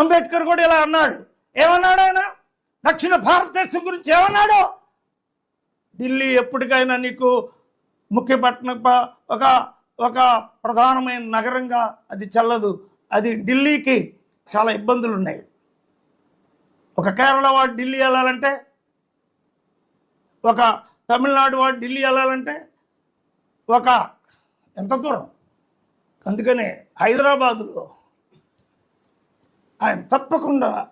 అంబేద్కర్ కూడా ఇలా అన్నాడు. ఏమన్నాడు ఆయన? దక్షిణ భారతదేశం గురించి ఏమన్నాడు? ఢిల్లీ ఎప్పటికైనా నీకు ముఖ్యపట్నం ఒక ఒక ప్రధానమైన నగరంగా అది చల్లదు. అది ఢిల్లీకి చాలా ఇబ్బందులు ఉన్నాయి ఒక కేరళ వాడు ఢిల్లీ వెళ్ళాలంటే ఒక తమిళనాడు వాడు ఢిల్లీ వెళ్ళాలంటే ఒక ఎంత దూరం? అందుకనే హైదరాబాదులో ఆయన తప్పకుండా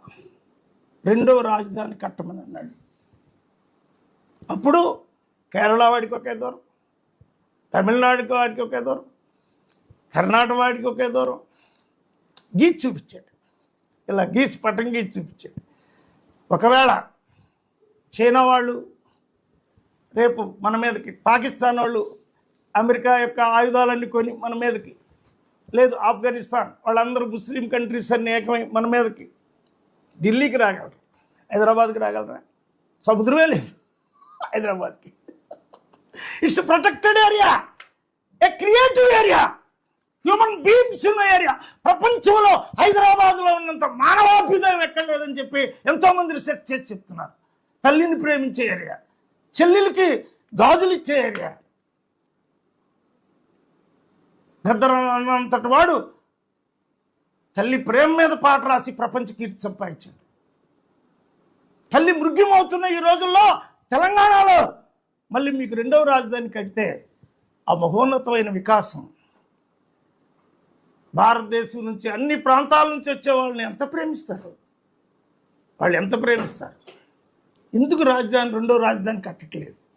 రెండవ రాజధాని కట్టమని అన్నాడు. అప్పుడు కేరళ వాడికి ఒకే దూరం తమిళనాడుకి వాడికి ఒకే దూరం కర్ణాటక వాడికి ఒకే దూరం. గీచి చూపించాడు. ఇలా గీసి పటం గీచి చూపించాడు. ఒకవేళ చైనా వాళ్ళు రేపు మన మీదకి పాకిస్తాన్ వాళ్ళు అమెరికా యొక్క ఆయుధాలన్నీ కొని మన మీదకి లేదు ఆఫ్ఘనిస్తాన్. వాళ్ళందరూ ముస్లిం కంట్రీస్ అన్ని ఏకమై మన మీదకి. ఢిల్లీకి రాగలరు. హైదరాబాద్కి రాగలరా? సముద్రమే లేదు హైదరాబాద్కి. It's protected area a creative area human beings ఉన్న ఏరియా ప్రపంచంలో హైదరాబాద్లో ఉన్నంత మానవాభ్యుదయం ఎక్కడ లేదని చెప్పి ఎంతోమంది రీసెర్చ్ చేసి చెప్తున్నారు. తల్లిని ప్రేమించే ఏరియా చెల్లెలకి గాజులు ఇచ్చే ఏరియా పెద్దనంతటి వాడు తల్లి ప్రేమ మీద పాట రాసి ప్రపంచ కీర్తి సంపాదించాడు. తల్లి మృగ్యమవుతున్న ఈ రోజుల్లో తెలంగాణలో మళ్ళీ మీకు రెండవ రాజధాని కడితే ఆ మహోన్నతమైన వికాసం. భారతదేశం నుంచి అన్ని ప్రాంతాల నుంచి వచ్చే వాళ్ళని ఎంత ప్రేమిస్తారు? వాళ్ళు ఎంత ప్రేమిస్తారు? ఎందుకు రాజధాని రెండో రాజధాని కట్టట్లేదు?